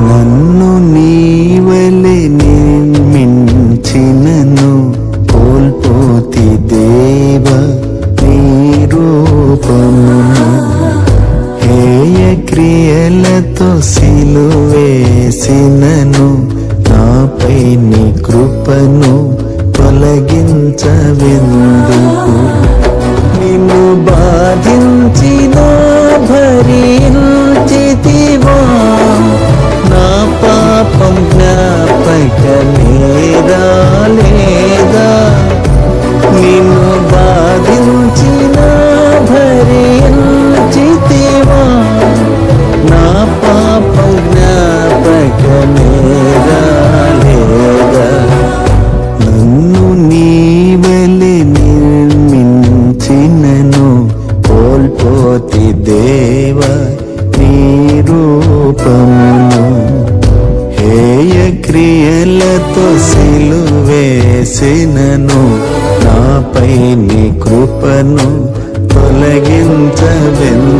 నన్ను నీవలే నిర్మించినను కోల్పోతి దేవ నీ రూపమును హేయ క్రియలతో సిలువేసినను నాపై నీ కృపను తొలగించవెందుకు. నిన్ను బాధించిన భరించితివా పాపం సిలువేసినను నాపై నీ కృపను తొలగించవెన్.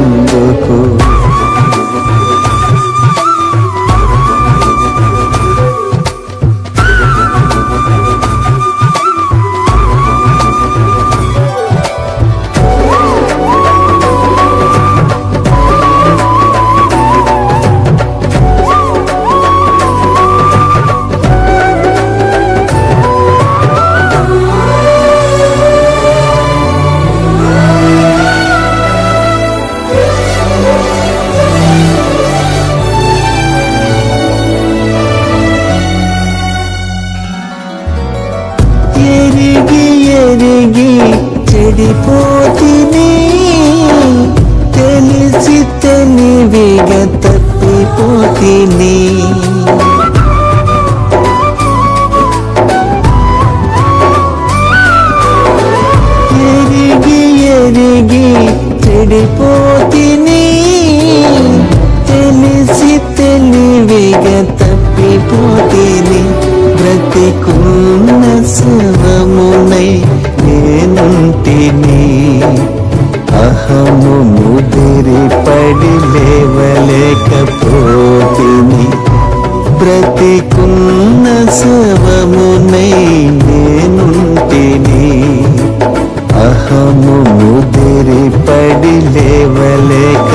తెలిసి తెలివిగా తప్పిపోతిని బ్రతికున్న శవమునై నేనుంటిని అహము ముదిరి పడి లేవలేక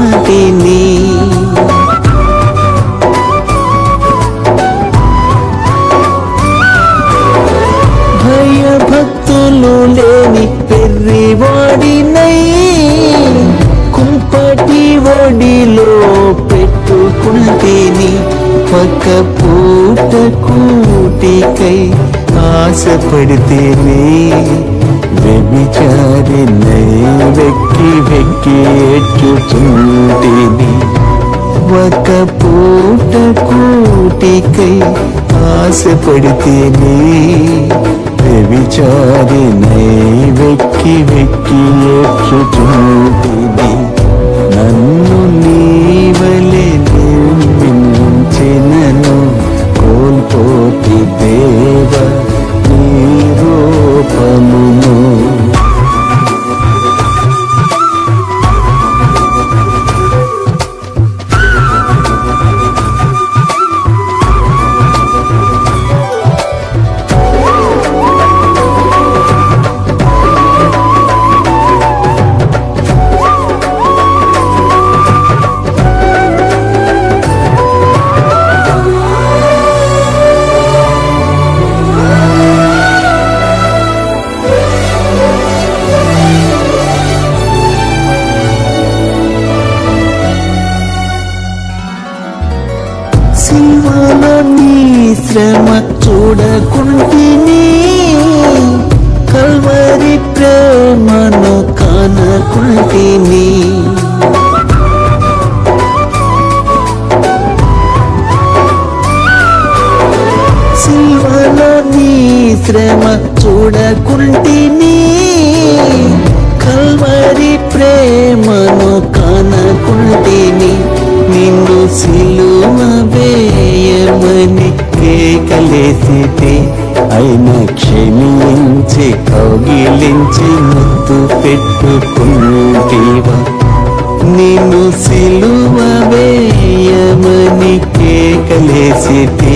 భయ భయభక్తులు లేని పెర్రివాడినై కుంపటి ఒడిలో పెట్టుకుంటేని. పక్క పూట కూటికై ఆశపడితేనే వ్యభిచారి వెక్కి వెక్కి ఎచ్చుచుంటేని ఒక పూట కూటికై ఆశపడితేనే వ్యభిచారి వెక్కి వెక్కి ఎచ్చుచుంటిని నన్ను శ్రమ చూడకుంటిని కల్వరి ప్రేమను కానకుంటిని. సిల్వలో నీ శ్రమ చూడకుంటిని కల్వరి ప్రేమను కానకుంటిని. నిన్ను శ్రీ కలిసితే అయినా క్షమించి కౌగిలించి ముద్దు పెట్టుకుంటేవా? నిన్ను సిలువ వేయమని కేకలేసితే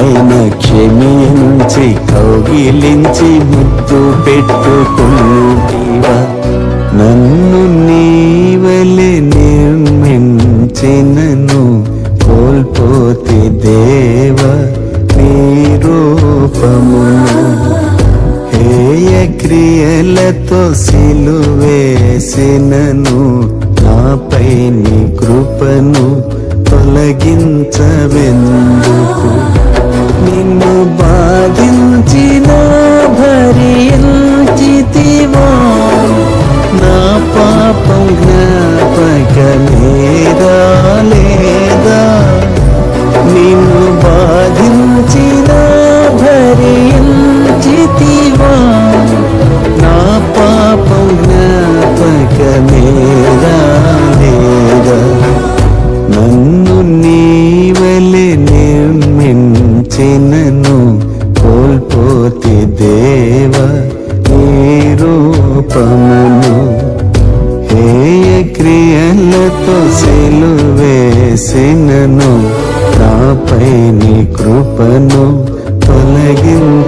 అయినా క్షమించి కౌగిలించి ముద్దు పెట్టుకుంటేవా? నన్ను కృపను తొలగించవెందుకు? నిన్ను బాధించిన భరించితివా నా పాపం జ్ఞాపకమేదా? సిలువేసినను నాపై నీ కృపను తొలగించవెను